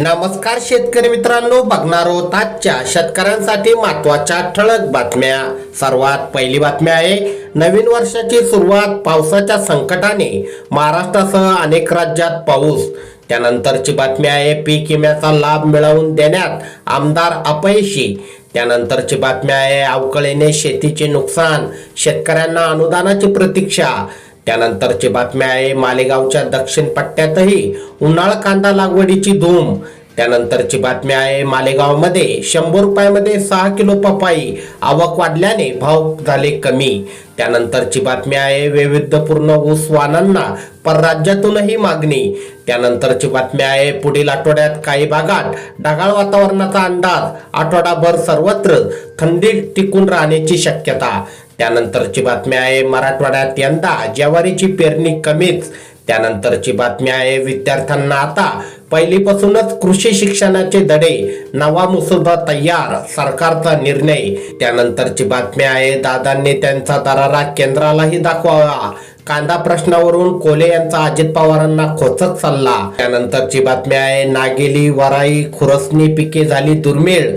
नमस्कार शेतकरी मित्रांनो बघणार आहोत आजच्या शेतकऱ्यांसाठी महत्त्वाच्या ठळक बातम्या. सर्वात पहिली बातमी आहे नवीन वर्षाची सुरुवात पावसाच्या संकटाने महाराष्ट्रासह अनेक राज्यात पाऊस. त्यानंतरची बातमी आहे पीक विम्याचा लाभ मिळवून देण्यात आमदार अपयशी. त्यानंतरची बातमी आहे अवकळीने शेतीचे नुकसान शेतकऱ्यांना अनुदानाची प्रतीक्षा. त्यानंतरची बातमी आहे मालेगावच्या दक्षिण पट्ट्यातही उन्हाळ कांदा लागवडीची धूम. त्यानंतरची बातमी आहे मालेगावमध्ये शंभर रुपयामध्ये सहा किलो पपाई. आवक वाढल्याने भाव झाले कमी. त्यानंतरची बातमी आहे वैविध्यपूर्ण ऊस वाहनांना परराज्यातूनही मागणी. त्यानंतरची बातमी आहे पुढील आठवड्यात काही भागात ढगाळ वातावरणाचा अंदाज. आठवडाभर सर्वत्र थंडी टिकून राहण्याची शक्यता. त्यानंतरची बातमी आहे मराठवाड्यात यंदा ज्वारीची पेरणी कमीच. त्यानंतरची बातमी आहे विद्यार्थ्यांना आता पहिलीपासूनच कृषी शिक्षणाचे धडे नवा मुसुदा तयार सरकारचा निर्णय. त्यानंतरची बातमी आहे दादांनी त्यांचा दरारा केंद्रालाही दाखवावा. कांदा प्रश्नावरून कोले यांचा अजित पवारांना खोचत सल्ला. त्यानंतरची बातमी आहे नागेली वराई खुरसणी पिके झाली दुर्मिळ.